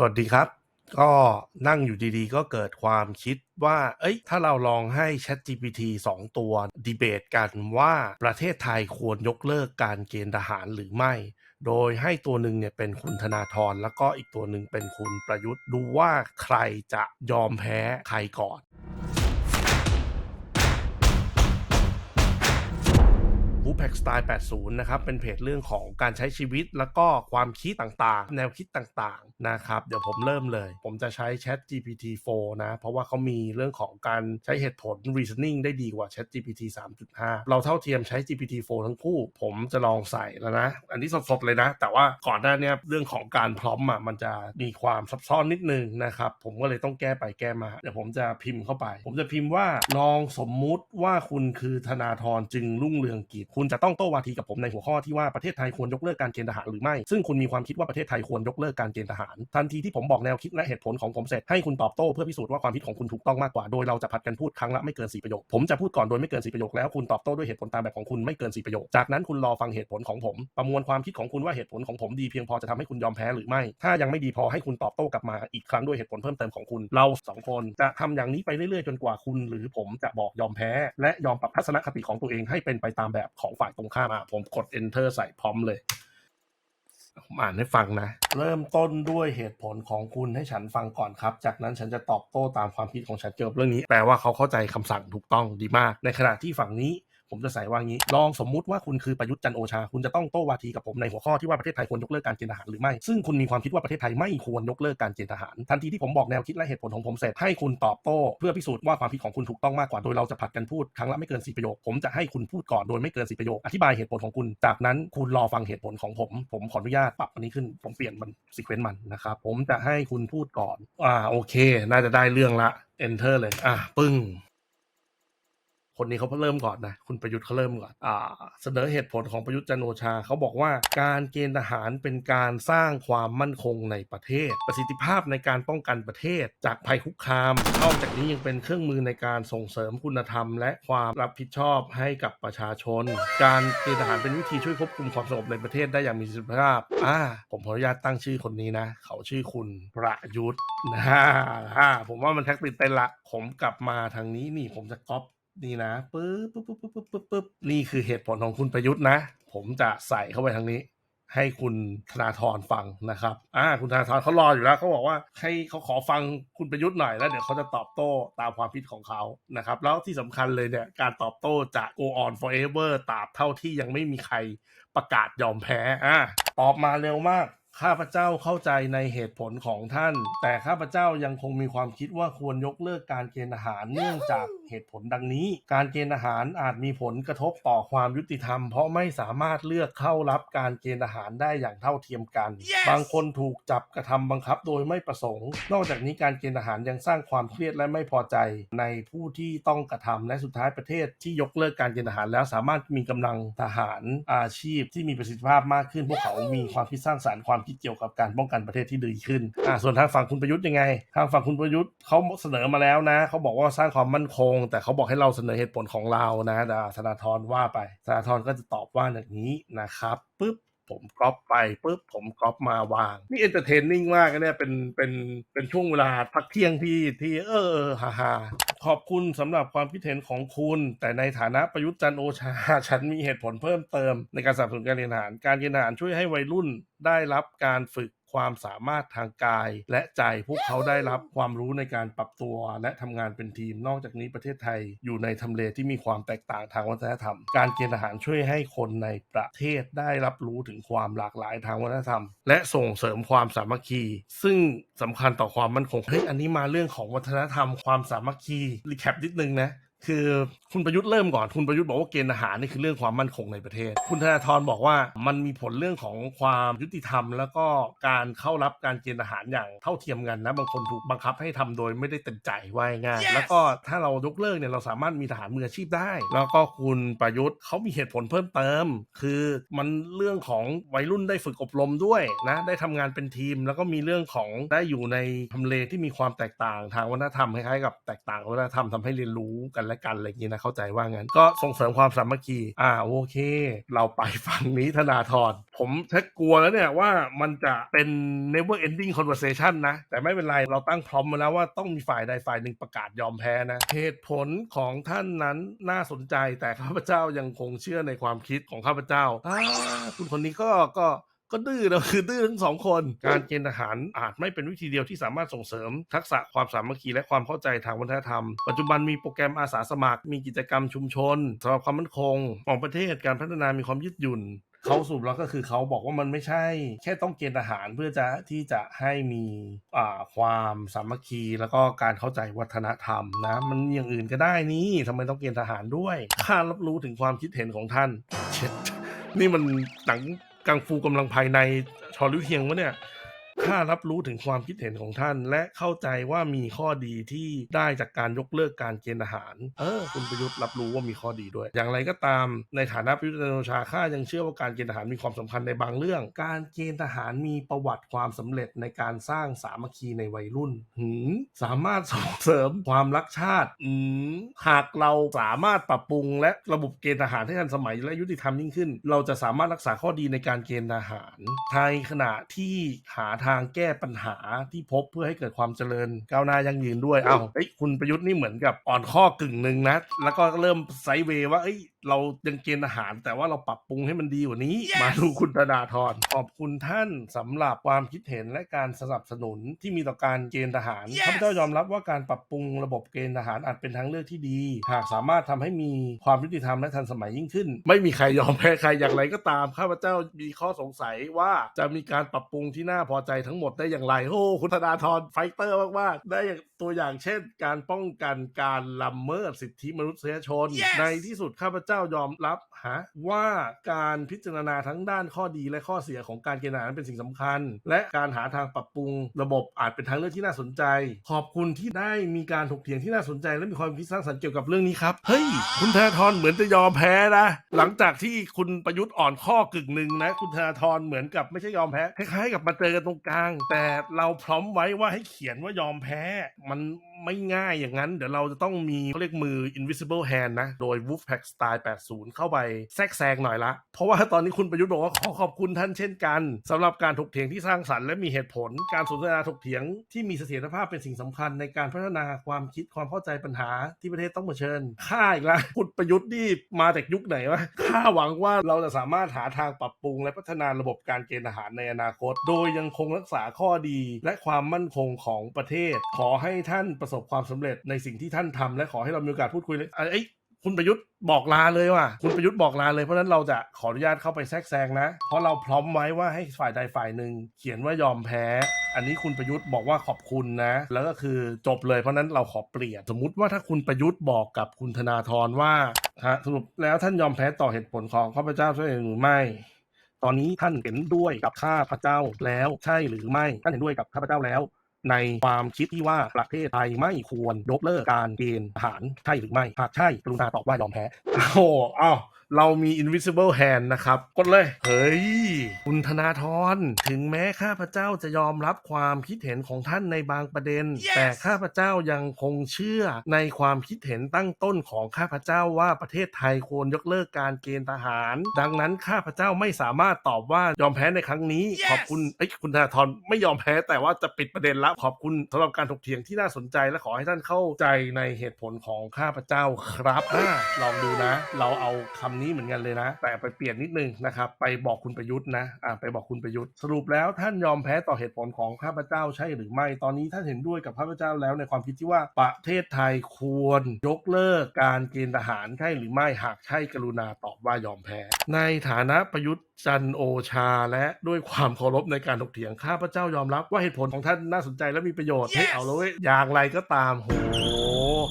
สวัสดีครับ ก็นั่งอยู่ดีๆ ก็เกิดความคิดว่า เอ้ย ถ้าเราลองให้ ChatGPT 2 ตัวดีเบตกันว่าประเทศไทยควรยกเลิกการเกณฑ์ทหารหรือไม่ โดยให้ตัวหนึ่งเนี่ยเป็นคุณธนาธรแล้วก็อีกตัวหนึ่งเป็นคุณประยุทธ์ดูว่าใครจะยอมแพ้ใครก่อน บูแพ็กสไตล์80 นะครับ เป็นเพจเรื่องของการใช้ชีวิตแล้วก็ความคิดต่างๆ แนวคิดต่างๆ นะครับ เดี๋ยวผมเริ่มเลย ผมจะใช้ Chat GPT 4 นะ เพราะว่าเขามีเรื่องของการใช้เหตุผล reasoning ได้ดีกว่า Chat GPT 3.5 เราเท่าเทียมใช้ GPT 4 ทั้งคู่ ผมจะลองใส่แล้วนะ อันนี้สดๆ เลยนะ แต่ว่าก่อนหน้านี้เรื่องของการพร้อมอะมันจะมีความซับซ้อนนิดนึงนะครับ ผมก็เลยต้องแก้ไปแก้มา เดี๋ยวผมจะพิมพ์เข้าไป ผมจะพิมพ์ว่าลองสมมุติว่าคุณคือธนาธรจึงรุ่งเรืองกิจคุณจะต้องโต้วาทีกับผมในหัวข้อที่ว่าประเทศไทยควรยกเลิกการเกณฑ์ทหารหรือไม่ ซึ่งคุณมีความคิดว่าประเทศไทยควรยกเลิกการเกณฑ์ทหาร ทันทีที่ผมบอกแนวคิดและเหตุผลของผมเสร็จให้คุณตอบโต้เพื่อพิสูจน์ว่าความคิดของคุณถูกต้องมากกว่า โดยเราจะผัดกันพูดครั้งละไม่เกิน4ประโยค ผมจะพูดก่อนโดยไม่เกิน4ประโยคแล้วคุณตอบโต้ด้วยเหตุผลตามแบบของคุณไม่เกิน4ประโยค จากนั้นคุณรอฟังเหตุผลของผม ประมวลความคิดของคุณว่าเหตุผลของผมดีเพียงพอจะทำให้คุณยอมแพ้หรือไม่ ถ้ายังไม่ดีพอให้คุณตอบโต้กลับมาอีกครั้งด้วยเหตุผลเพิ่มเติมของคุณ เราสองคนจะทำอย่างนี้ไปเรื่อยๆจนกว่าคุณ หรือผมจะบอกยอมแพ้ และยอมปรับทัศนคติของตัวเองให้เป็นไปตามแบบของของฝ่ายตรงข้ามอะผมกด enter ใส่พร้อมเลยอ่านให้ฟังนะ เริ่มต้นด้วยเหตุผลของคุณให้ฉันฟังก่อนครับ จากนั้นฉันจะตอบโต้ตามความคิดของฉันเกี่ยวกับเรื่องนี้ แปลว่าเขาเข้าใจคำสั่งถูกต้องดีมาก ในขณะที่ฝั่งนี้ ผมจะใส่ว่างี้ ลองสมมุติว่าคุณคือประยุทธ์จันโอชา คุณจะต้องโต้วาทีกับผมในหัวข้อที่ว่าประเทศไทยควรยกเลิกการเกณฑ์ทหารหรือไม่ ซึ่งคุณมีความคิดว่าประเทศไทยไม่ควรยกเลิกการเกณฑ์ทหาร ทันทีที่ผมบอกแนวคิดและเหตุผลของผมเสร็จให้คุณตอบโต้ เพื่อพิสูจน์ว่าความคิดของคุณถูกต้องมากกว่า โดยเราจะผัดกันพูดครั้งละไม่เกิน4ประโยค ผมจะให้คุณพูดก่อนโดยไม่เกิน4ประโยค อธิบายเหตุผลของคุณ จากนั้นคุณรอฟังเหตุผลของผม ผมขออนุญาตปรับอันนี้ขึ้น ผมเปลี่ยนมันซีเควนต์มันนะครับ ผมจะให้คุณพูดก่อน อ่า โอเค น่าจะได้เรื่องละ enter เลย อะ ปึ้ง คนนี้เขาเริ่มก่อนนะคุณประยุทธ์เขาเริ่มก่อนอ่าเสนอเหตุผลของประยุทธ์จันทร์โอชาเขาบอกว่า การเกณฑ์ทหารเป็นการสร้างความมั่นคงในประเทศ ประสิทธิภาพในการป้องกันประเทศ จากภัยคุกคามนอกจากนี้ยังเป็นเครื่องมือในการส่งเสริมคุณธรรม และความรับผิดชอบให้กับประชาชน การเกณฑ์ทหารเป็นวิธีช่วยควบคุมความสงบในประเทศได้อย่างมีประสิทธิภาพอ่าผมขออนุญาตตั้งชื่อคนนี้นะ เขาชื่อคุณประยุทธ์นะฮะอ่าผมว่ามันแท็กติดเต้นละผมกลับมาทางนี้นี่ผมจะก๊อป นี่นะปึ๊บปึ๊บปึ๊บปึ๊บปึ๊บปึ๊บนี่คือเหตุผลของคุณประยุทธ์นะ ผมจะใส่เข้าไปทางนี้ ให้คุณธนาธรฟังนะครับอ่าคุณธนาธรเขารออยู่แล้วเขาบอกว่าให้เขาขอฟังคุณประยุทธ์หน่อยแล้วเดี๋ยวเขาจะตอบโต้ตามความคิดของเขานะครับ แล้วที่สำคัญเลยเนี่ยการตอบโต้จะ go on forever ตราบเท่าที่ยังไม่มีใครประกาศยอมแพ้อ่าตอบมาเร็วมากข้าพเจ้าเข้าใจในเหตุผลของท่าน แต่ข้าพเจ้ายังคงมีความคิดว่าควรยกเลิกการเกณฑ์ทหารเนื่องจาก เหตุผลดังนี้ การเกณฑ์ทหารอาจมีผลกระทบต่อความยุติธรรม เพราะไม่สามารถเลือกเข้ารับการเกณฑ์ทหารได้อย่างเท่าเทียมกันบางคนถูกจับกระทำบังคับโดยไม่ประสงค์ นอกจากนี้การเกณฑ์ทหารยังสร้างความเครียดและไม่พอใจ ในผู้ที่ต้องกระทำและสุดท้ายประเทศที่ยกเลิกการเกณฑ์ทหารแล้วสามารถมีกำลังทหารอาชีพที่มีประสิทธิภาพมากขึ้น พวกเขามีความคิดสร้างสรรค์ความคิดเกี่ยวกับการป้องกันประเทศที่ดีขึ้นอ่าส่วนทางฝั่งคุณประยุทธ์ยังไง ทางฝั่งคุณประยุทธ์เขาเสนอมาแล้วนะเขาบอกว่าสร้างความมั่นคงแต่เขาบอกให้เราเสนอเหตุผลของเรานะดาธนาธรว่าไปธนาธรก็จะตอบว่าอย่างนี้นะครับปุ๊บผมก๊อปไปปุ๊บผมก๊อปมาวาง นี่เอนเตอร์เทนนิ่งมากนะเนี่ยเป็นเป็นเป็นช่วงเวลาพักเที่ยงที่ที่เออฮ่าฮ่าขอบคุณสำหรับความคิดเห็นของคุณ แต่ในฐานะประยุทธ์จันโอชา ฉันมีเหตุผลเพิ่มเติม ในการสนับสนุนการเรียนทหาร การเกณฑ์ทหารช่วยให้วัยรุ่นได้รับการฝึก ความสามารถทางกาย และใจพวกเขาได้รับความรู้ในการปรับตัว และทำงานเป็นทีมนอกจากนี้ประเทศไทยอยู่ในทำเลที่มีความแตกต่างทางวัฒนธรรม การเกณฑ์ทหารช่วยให้คนในประเทศได้รับรู้ถึงความหลากหลายทางวัฒนธรรม และส่งเสริมความสามัคคี ซึ่งสำคัญต่อความมั่นคงเฮ้ยอันนี้มาเรื่องของวัฒนธรรมความสามัคคีรีแคปนิดนึงนะ คือคุณประยุทธ์เริ่มก่อนคุณประยุทธ์บอกว่าเกณฑ์ทหารนี่คือเรื่องความมั่นคงในประเทศ คุณธนาธรบอกว่ามันมีผลเรื่องของความยุติธรรม แล้วก็การเข้ารับการเกณฑ์ทหารอย่างเท่าเทียมกันนะบางคนถูกบังคับให้ทำโดยไม่ได้เต็มใจว่าง่ายๆ Yes! แล้วก็ถ้าเรายกเลิกเนี่ยเราสามารถมีทหารมืออาชีพได้ แล้วก็คุณประยุทธ์เขามีเหตุผลเพิ่มเติม คือมันเรื่องของวัยรุ่นได้ฝึกอบรมด้วยนะได้ทำงานเป็นทีม แล้วก็มีเรื่องของได้อยู่ในทำเลที่มีความแตกต่างทางวัฒนธรรมคล้ายๆกับแตกต่างวัฒนธรรมทำให้เรียนรู้กันและกันอะไรอย่างนี้นะเข้าใจว่างั้นก็ส่งเสริมความสามัคคีอ่าโอเค เราไปฝั่งนี้ธนาธรผมแค่กลัวแล้วเนี่ยว่ามันจะเป็น never ending conversation นะ แต่ไม่เป็นไรเราตั้งพร้อมมาแล้วว่าต้องมีฝ่ายใดฝ่ายหนึ่งประกาศยอมแพ้นะเหตุผลของท่านนั้นน่าสนใจแต่ข้าพเจ้ายังคงเชื่อในความคิดของข้าพเจ้าอ่าคุณคนนี้ก็ก็ ก็ดื้อนะคือดื้อทั้งสองคน การเกณฑ์ทหารอาจไม่เป็นวิธีเดียวที่สามารถส่งเสริม ทักษะความสามัคคีและความเข้าใจทางวัฒนธรรม ปัจจุบันมีโปรแกรมอาสาสมัคร มีกิจกรรมชุมชนสำหรับความมั่นคง ของประเทศการพัฒนามีความยืดหยุ่นเขาสรุปแล้วก็คือเขาบอกว่ามันไม่ใช่ แค่ต้องเกณฑ์ทหารเพื่อจะที่จะให้มีความสามัคคีแล้วก็การเข้าใจวัฒนธรรมนะ มันอย่างอื่นก็ได้นี่ทำไมต้องเกณฑ์ทหารด้วยข้ารับรู้ถึงความคิดเห็นของท่านเช็ดนี่มันหนัง กังฟูกำลังภายในชอลิวเฮียงวะเนี่ย ข้ารับรู้ถึงความคิดเห็นของท่าน และเข้าใจว่ามีข้อดีที่ได้จากการยกเลิกการเกณฑ์ทหาร เออ คุณประยุทธ์รับรู้ว่ามีข้อดีด้วย อย่างไรก็ตาม ในฐานะประยุทธ์จันทร์โอชาข้ายังเชื่อว่าการเกณฑ์ทหารมีความสำคัญในบางเรื่อง การเกณฑ์ทหารมีประวัติความสำเร็จในการสร้างสามัคคีในวัยรุ่นหืมสามารถส่งเสริมความรักชาติอืมหากเราสามารถปรับปรุง และระบบเกณฑ์ทหารให้ทันสมัยและยุติธรรมยิ่งขึ้น เราจะสามารถรักษาข้อดีในการเกณฑ์ทหารในขณะที่หาทางางแก้ปัญหาที่พบเพื่อให้เกิดความเจริญก้าวหน้ายั่งยืนด้วย เอ้าเอ้ยคุณประยุทธ์นี่เหมือนกับอ่อนข้อกึ่งหนึ่งนะ แล้วก็เริ่มไซเวว่าเอ้ย เรายังเกณฑ์ทหาร แต่ว่าเราปรับปรุงให้มันดีกว่านี้มาดูคุณธนาธรขอบคุณท่านสำหรับความคิดเห็นและการสนับสนุนที่มีต่อการเกณฑ์ทหาร Yes ข้าพเจ้ายอมรับว่าการปรับปรุงระบบเกณฑ์ทหารอาจเป็นทางเลือกที่ดี หากสามารถทำให้มีความยุติธรรมและทันสมัยยิ่งขึ้น ไม่มีใครยอมแพ้ใครอย่างไรก็ตาม ข้าพเจ้ามีข้อสงสัยว่าจะมีการปรับปรุงที่น่าพอใจทั้งหมดได้อย่างไรโอ้คุณธนาธรไฟเตอร์มากๆได้อย่างตัวอย่างเช่น การป้องกันการละเมิดสิทธิมนุษยชน Yes ในที่สุดข้าพเจ้ายอมรับฮะว่าการพิจารณาทั้งด้านข้อดีและข้อเสียของการเกณฑ์ทหารเป็นสิ่งสำคัญ และการหาทางปรับปรุงระบบอาจเป็นทางเลือกที่น่าสนใจ ขอบคุณที่ได้มีการถกเถียงที่น่าสนใจ และมีความคิดสร้างสรรค์เกี่ยวกับเรื่องนี้ครับเฮ้ยคุณธนาธรเหมือนจะยอมแพ้นะหลังจากที่คุณประยุทธ์อ่อนข้อกึ่งหนึ่งนะ คุณธนาธรเหมือนกับไม่ใช่ยอมแพ้คล้ายๆ กับมาเจอกันตรงกลาง แต่เราพร้อมไว้ว่าให้เขียนว่ายอมแพ้มันไม่ง่ายอย่างนั้น เดี๋ยวเราจะต้องมีเขาเรียกมือ invisible hand นะ โดย Wolfpack Style 80 เข้าไปแทรกแซงหน่อยละ เพราะว่าตอนนี้คุณประยุทธ์บอกว่าขอขอบคุณท่านเช่นกันสำหรับการถกเถียงที่สร้างสรรค์และมีเหตุผล การสนทนาถกเถียงที่มีเสถียรภาพเป็นสิ่งสำคัญในการพัฒนาความคิดความเข้าใจปัญหาที่ประเทศต้องเผชิญข้าอีกแล้วคุณประยุทธ์นี่มาจากยุคไหนวะข้าหวังว่าเราจะสามารถหาทางปรับปรุง และพัฒนาระบบการเกณฑ์ทหารในอนาคต โดยยังคงรักษาข้อดีและความมั่นคงของประเทศ ขอให้ท่านประสบความสำเร็จในสิ่งที่ท่านทำและขอให้เรามีโอกาสพูดคุยเลยเอ้ยคุณประยุทธ์บอกลาเลยว่ะ คุณประยุทธ์บอกลาเลย เพราะนั้นเราจะขออนุญาตเข้าไปแทรกแซงนะ เพราะเราพร้อมไว้ว่าให้ฝ่ายใดฝ่ายหนึ่งเขียนว่ายอมแพ้ อันนี้คุณประยุทธ์บอกว่าขอบคุณนะ แล้วก็คือจบเลยเพราะนั้นเราขอเปลี่ยน สมมติว่าถ้าคุณประยุทธ์บอกกับคุณธนาธรว่าฮะสรุปแล้วท่านยอมแพ้ต่อเหตุผลของข้าพเจ้าใช่หรือไม่ตอนนี้ท่านเห็นด้วยกับข้าพเจ้าแล้วใช่หรือไม่ ท่านเห็นด้วยกับข้าพเจ้าแล้ว ในความคิดที่ว่าประเทศไทยไม่ควรยกเลิกการเกณฑ์ทหารใช่หรือไม่ หากใช่กรุณาตอบว่ายอมแพ้อ้าวอ้าวเรามี invisible hand นะครับ กดเลย เฮ้ย คุณธนาธร ถึงแม้ข้าพเจ้าจะยอมรับความคิดเห็นของท่านในบางประเด็น Yes แต่ข้าพเจ้ายังคงเชื่อในความคิดเห็นตั้งต้นของข้าพเจ้าว่าประเทศไทยควรยกเลิกการเกณฑ์ทหาร ดังนั้นข้าพเจ้าไม่สามารถตอบว่ายอมแพ้ในครั้งนี้ Yes ขอบคุณ เอ้ย คุณธนาธรไม่ยอมแพ้แต่ว่าจะปิดประเด็นละขอบคุณสำหรับการถกเถียงที่น่าสนใจและขอให้ท่านเข้าใจในเหตุผลของข้าพเจ้าครับอ่าลองดูนะ เราเอาคำนี้เหมือนกันเลยนะ แต่ไปเปลี่ยนนิดนึงนะครับไปบอกคุณประยุทธ์นะอ่าไปบอกคุณประยุทธ์สรุปแล้วท่านยอมแพ้ต่อเหตุผลของข้าพเจ้าใช่หรือไม่ตอนนี้ท่านเห็นด้วยกับข้าพเจ้าแล้วในความคิดที่ว่าประเทศไทยควรยกเลิกการเกณฑ์ทหารใช่หรือไม่หากใช่กรุณาตอบว่ายอมแพ้ ในฐานะประยุทธ์ จันโอชาและด้วยความเคารพในการถกเถียงข้าพเจ้ายอมรับว่าเหตุผลของท่านน่าสนใจและมีประโยชน์ Yes ให้เอาเลยอย่างไรก็ตามโห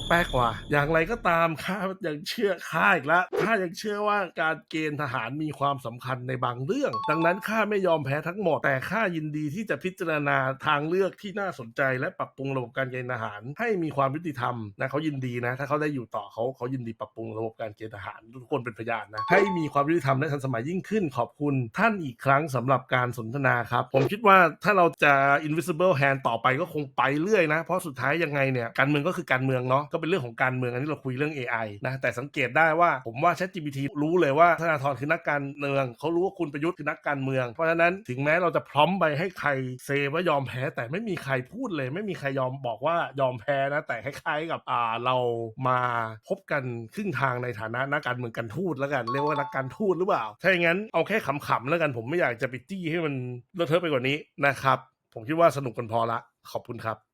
แป๊กว่ะอย่างไรก็ตามข้ายังเชื่อข้าอีกล้วข้ายังเชื่อว่าการเกณฑ์ทหารมีความสำคัญในบางเรื่อง ดังนั้นข้าไม่ยอมแพ้ทั้งหมด แต่ข้ายินดีที่จะพิจารณาทางเลือกที่น่าสนใจ และปรับปรุงระบบการเกณฑ์ทหาร ให้มีความยุติธรรมนะเขายินดีนะ ถ้าเขาได้อยู่ต่อเขาเขายินดีปรับปรุงระบบการเกณฑ์ทหารทุกคนเป็นพยานนะให้มีความยุติธรรมและทันสมัยยิ่งขึ้นขอบคุณท่านอีกครั้งสำหรับการสนทนาครับ ผมคิดว่าถ้าเราจะ invisible hand ต่อไปก็คงไปเรื่อยนะ เพราะสุดท้ายยังไงเนี่ยการเมืองก็คือการเมืองเนาะก็เป็นเรื่องของการเมืองอันนี้เราคุยเรื่อง AI นะแต่สังเกตได้ว่าผมว่า ChatGPT รู้เลยว่าธนาธรคือนักการเมืองเขารู้ว่าคุณประยุทธ์คือนักการเมือง เพราะฉะนั้นถึงแม้เราจะพร้อมไปให้ใครเซว่ายอมแพ้แต่ไม่มีใครพูดเลย ไม่มีใครยอมบอกว่ายอมแพ้นะแต่คล้ายๆกับอ่าเรามาพบกันครึ่งทางในฐานะนักการเมืองกันทูตแล้วกันเรียกว่านักการทูตหรือเปล่าถ้าอย่างนั้นเอาแค่ขำๆแล้วกันผมไม่อยากจะไปจี้ให้มันเลอะเทอะไปกว่านี้นะครับ ผมคิดว่าสนุกกันพอละ ขอบคุณครับ